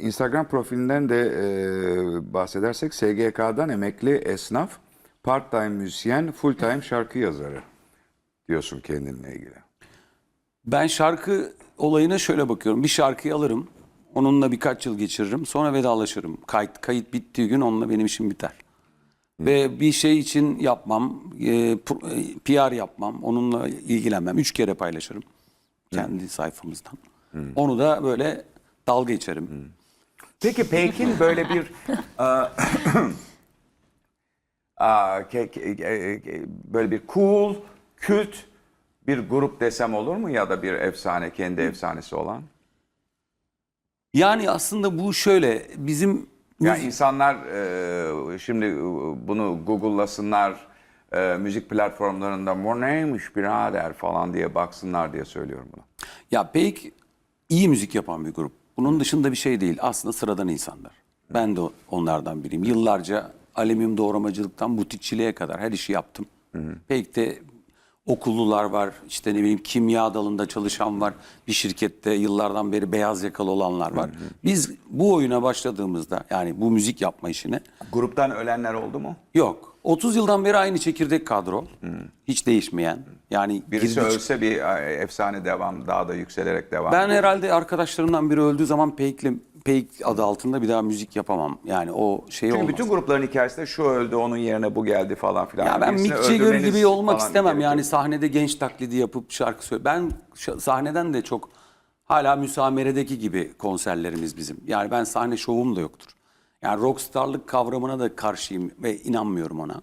Instagram profilinden de e, bahsedersek SGK'dan emekli esnaf, part-time müzisyen, full-time şarkı yazarı diyorsun kendinle ilgili. Ben şarkı olayına şöyle bakıyorum. Bir şarkıyı alırım. Onunla birkaç yıl geçiririm. Sonra vedalaşırım. Kayıt, kayıt bittiği gün onunla benim işim biter. Ve bir şey için yapmam, e, PR yapmam, onunla ilgilenmem. Üç kere paylaşırım kendi sayfamızdan. Onu da böyle dalga geçerim. Peki Peyk'in böyle bir e, ke- ke- e, e, böyle bir cool, kült bir grup desem olur mu ya da bir efsane, kendi efsanesi olan? Yani aslında bu şöyle, bizim Ya insanlar e, şimdi e, bunu Google'lasınlar, e, müzik platformlarında bu neymiş birader falan diye baksınlar diye söylüyorum bunu. Ya Peik iyi müzik yapan bir grup. Bunun dışında bir şey değil. Aslında sıradan insanlar. Ben de onlardan biriyim. Yıllarca alüminyum doğramacılıktan butikçiliğe kadar her işi yaptım. Peik'te okullular var, işte ne bileyim kimya dalında çalışan var. Bir şirkette yıllardan beri beyaz yakalı olanlar var. Biz bu oyuna başladığımızda yani bu müzik yapma işine Gruptan ölenler oldu mu? yok. 30 yıldan beri aynı çekirdek kadro. Hiç değişmeyen. Yani Birisi girdi- ölse bir e, efsane devam, daha da yükselerek devam. Ben ediyor. herhalde arkadaşlarımdan biri öldüğü zaman Peyk'le Peyk adı altında bir daha müzik yapamam. Yani o şey Çünkü olmaz. bütün grupların hikayesinde şu öldü, onun yerine bu geldi falan filan. ya ben Mick Jagger gibi olmak istemem. Yani sahnede genç taklidi yapıp şarkı söyle. Ben sahneden de çok hala müsameredeki gibi konserlerimiz bizim. Yani ben sahne şovum da yoktur. Yani rockstarlık kavramına da karşıyım ve inanmıyorum ona.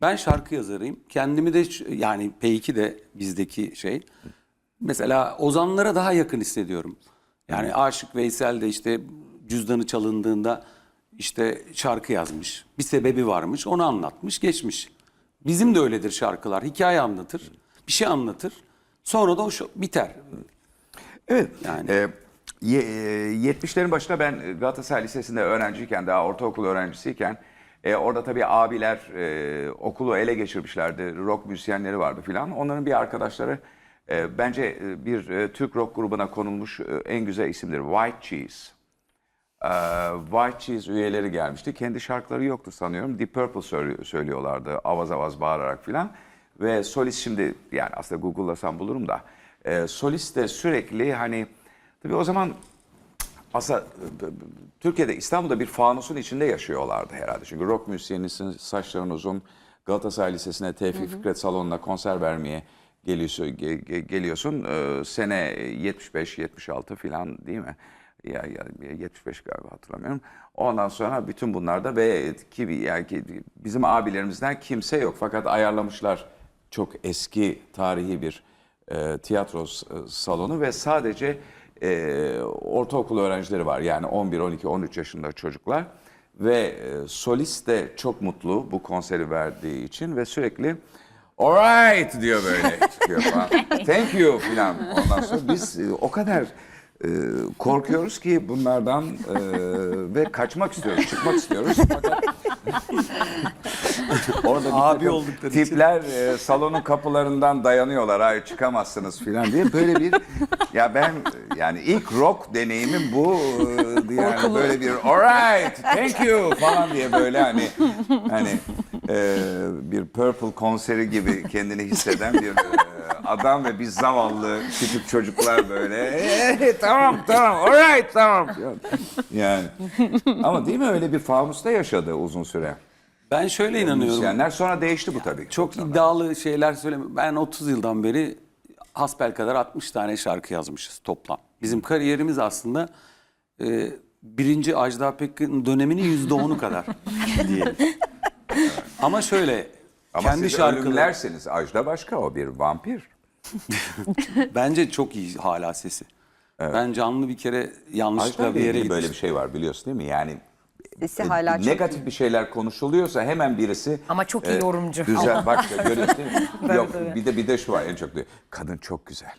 Ben şarkı yazarıyım. Kendimi de yani Peyk'i de bizdeki şey. Mesela ozanlara daha yakın hissediyorum. Yani Aşık Veysel de işte cüzdanı çalındığında işte şarkı yazmış. Bir sebebi varmış, onu anlatmış, geçmiş. Bizim de öyledir şarkılar. Hikaye anlatır, bir şey anlatır. Sonra da o biter. Evet. Yani. Yani. 70'lerin başında ben Galatasaray Lisesi'nde öğrenciyken, daha ortaokul öğrencisiyken e, orada tabii abiler e, okulu ele geçirmişlerdi. Rock müzisyenleri vardı filan. Onların bir arkadaşları e, bence e, bir e, Türk rock grubuna konulmuş e, en güzel isimdir. White Cheese. Ee, White Cheese üyeleri gelmişti. Kendi şarkıları yoktu sanıyorum. Deep Purple söylü- söylüyorlardı avaz avaz bağırarak filan. Ve solist şimdi yani aslında Google'lasam bulurum da e, solist de sürekli hani tabii o zaman aslında e, Türkiye'de İstanbul'da bir fanusun içinde yaşıyorlardı herhalde. Çünkü rock müzisyenisin saçların uzun Galatasaray Lisesi'ne Tevfik Fikret Salonu'na konser vermeye geliyorsun. ge- ge- geliyorsun. Ee, sene 75-76 filan değil mi? Ya, ya 75 galiba hatırlamıyorum. Ondan sonra bütün bunlarda ve ki yani ki bizim abilerimizden kimse yok fakat ayarlamışlar çok eski tarihi bir e, tiyatro salonu ve sadece e, ortaokul öğrencileri var. Yani 11, 12, 13 yaşında çocuklar ve e, solist de çok mutlu bu konseri verdiği için ve sürekli alright diyor böyle çıkıyor falan. Thank you filan. Ondan sonra biz e, o kadar e, korkuyoruz ki bunlardan e, ve kaçmak istiyoruz, çıkmak istiyoruz. Fakat Orada bir Abi takım oldukları için. tipler e, salonun kapılarından dayanıyorlar. Hayır çıkamazsınız filan diye böyle bir ya ben yani ilk rock deneyimim bu e, yani böyle bir alright thank you falan diye böyle hani hani e, bir Purple konseri gibi kendini hisseden bir adam ve biz zavallı küçük çocuklar böyle "Eh, tamam tamam alright tamam yani ama değil mi öyle bir fanusta yaşadı uzun süre. Ben şöyle inanıyorum. Müzisyenler sonra değişti bu tabii. Çok iddialı şeyler söyleme. Ben 30 yıldan beri hasbel kadar 60 tane şarkı yazmışız toplam. Bizim kariyerimiz aslında e, birinci Ajda Pekkan döneminin yüzde onu kadar diyelim. Ama şöyle Ama kendi siz şarkıları ölümlerseniz Ajda başka o bir vampir. bence çok iyi hala sesi. Ben canlı bir kere yanlışlıkla bir yere böyle bir şey var biliyorsun değil mi? Yani Sesi e, hala çok negatif bir şeyler konuşuluyorsa hemen birisi Ama çok iyi yorumcu. Güzel bak görüyorsun değil mi? Yok bir de bir de şu var en çok diyor. Kadın çok güzel.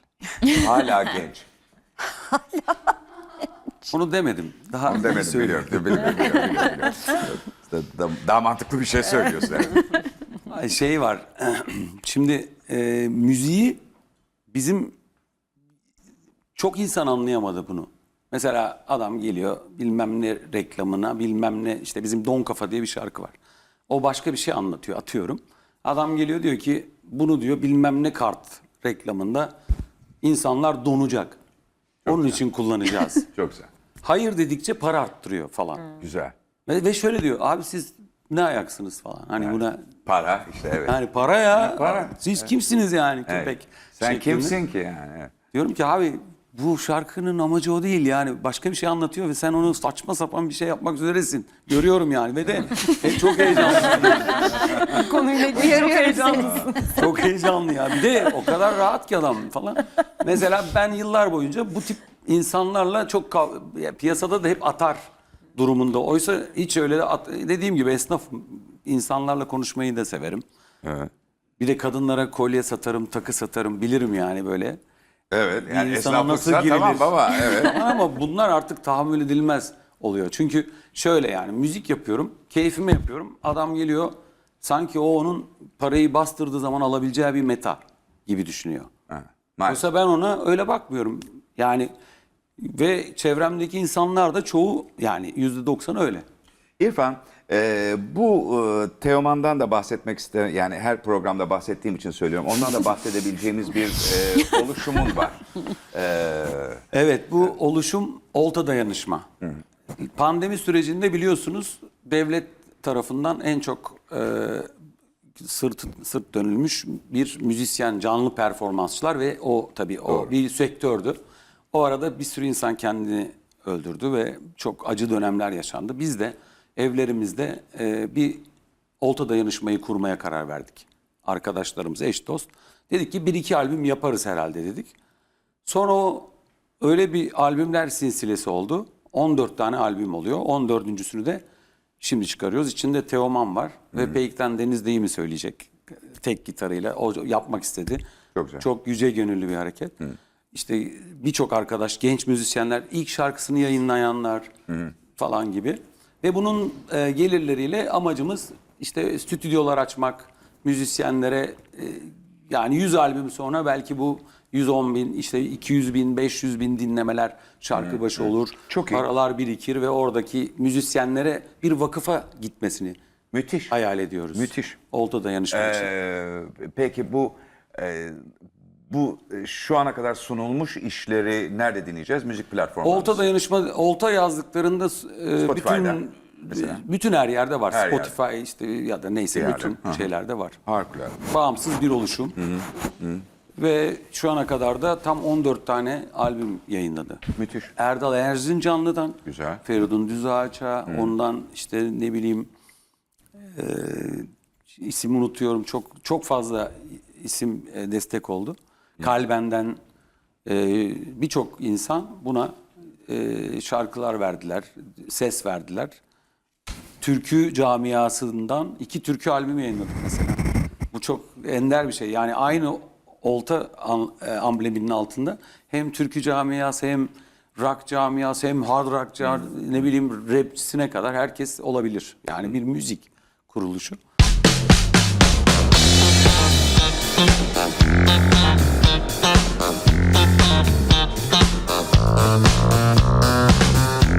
Hala genç. Onu demedim. Daha iyi Demedim söyleyeyim. biliyorum. Biliyorum, biliyorum, biliyorum, biliyorum. Da- da- Daha mantıklı bir şey söylüyorsun. yani. Ay, Şey var. Şimdi e, müziği bizim çok insan anlayamadı bunu. Mesela adam geliyor bilmem ne reklamına bilmem ne işte bizim Don Kafa diye bir şarkı var. O başka bir şey anlatıyor atıyorum. Adam geliyor diyor ki bunu diyor bilmem ne kart reklamında insanlar donacak. Onun için kullanacağız. Çok güzel. Hayır dedikçe para arttırıyor falan. Güzel. Ve, ve şöyle diyor abi siz ne ayaksınız falan. Hani buna Para işte evet. yani para ya. para. Siz kimsiniz yani Evet. köpek? Sen şeklinde. kimsin ki yani? Evet. Diyorum ki abi bu şarkının amacı o değil yani başka bir şey anlatıyor ve sen onu saçma sapan bir şey yapmak üzeresin. Görüyorum yani ve de e, çok heyecanlı. konuyla çok heyecanlısın. çok heyecanlı ya. Bir de o kadar rahat ki adam falan. Mesela ben yıllar boyunca bu tip insanlarla çok piyasada da hep atar durumunda. Oysa hiç öyle at- dediğim gibi esnafım. insanlarla konuşmayı da severim. Evet. Bir de kadınlara kolye satarım, takı satarım bilirim yani böyle. Evet. Yani insana nasıl girilir? tamam baba. Evet. Ama bunlar artık tahammül edilmez oluyor. Çünkü şöyle yani müzik yapıyorum, keyfime yapıyorum. Adam geliyor sanki o onun parayı bastırdığı zaman alabileceği bir meta gibi düşünüyor. Maalesef. Oysa ben ona öyle bakmıyorum. Yani ve çevremdeki insanlar da çoğu yani yüzde doksan öyle. İrfan, e, bu e, Teoman'dan da bahsetmek isterim. Yani her programda bahsettiğim için söylüyorum. Ondan da bahsedebileceğimiz bir e, oluşumun var. E, Evet bu oluşum olta dayanışma. Pandemi sürecinde biliyorsunuz devlet tarafından en çok e, sırt sırt dönülmüş bir müzisyen, canlı performansçılar ve o tabii o bir sektördü. O arada bir sürü insan kendini öldürdü ve çok acı dönemler yaşandı. Biz de evlerimizde e, bir olta dayanışmayı kurmaya karar verdik. Arkadaşlarımız, eş dost. Dedik ki bir iki albüm yaparız herhalde dedik. Sonra o öyle bir albümler silsilesi oldu. 14 tane albüm oluyor. 14.sünü de şimdi çıkarıyoruz. İçinde Teoman var ve Peyk'ten Deniz Deyim'i söyleyecek. Tek gitarıyla o yapmak istedi. Çok güzel. Çok yüce gönüllü bir hareket. İşte birçok arkadaş, genç müzisyenler, ilk şarkısını yayınlayanlar falan gibi. Ve bunun e, gelirleriyle amacımız işte stüdyolar açmak, müzisyenlere e, yani 100 albüm sonra belki bu 110 bin, işte 200 bin, 500 bin dinlemeler şarkı başı olur. Çok iyi. Paralar birikir ve oradaki müzisyenlere bir vakıfa gitmesini müthiş. hayal ediyoruz. Müthiş. Olta dayanışmak için. E, peki bu e, bu e, şu ana kadar sunulmuş işleri nerede dinleyeceğiz? Müzik platformlarında. Olta dayanışma, olta yazdıklarında e, bütün mesela. bütün her yerde var. Her Spotify işte ya da neyse yerde. bütün Hı hı. şeylerde var. Harikulade. Bağımsız bir oluşum. Ve şu ana kadar da tam 14 tane albüm yayınladı. Müthiş. Erdal Erzincanlı'dan, Güzel. Feridun Düzağaç'a, ondan işte ne bileyim e, isim unutuyorum. Çok çok fazla isim e, destek oldu. Kalben'den e, birçok insan buna e, şarkılar verdiler, ses verdiler. Türkü camiasından iki türkü albümü yayınladık mesela. Bu çok ender bir şey. Yani aynı olta an- e, ambleminin altında hem türkü camiası hem rock camiası hem hard rock cami- ne bileyim rapçisine kadar herkes olabilir. Yani bir müzik kuruluşu.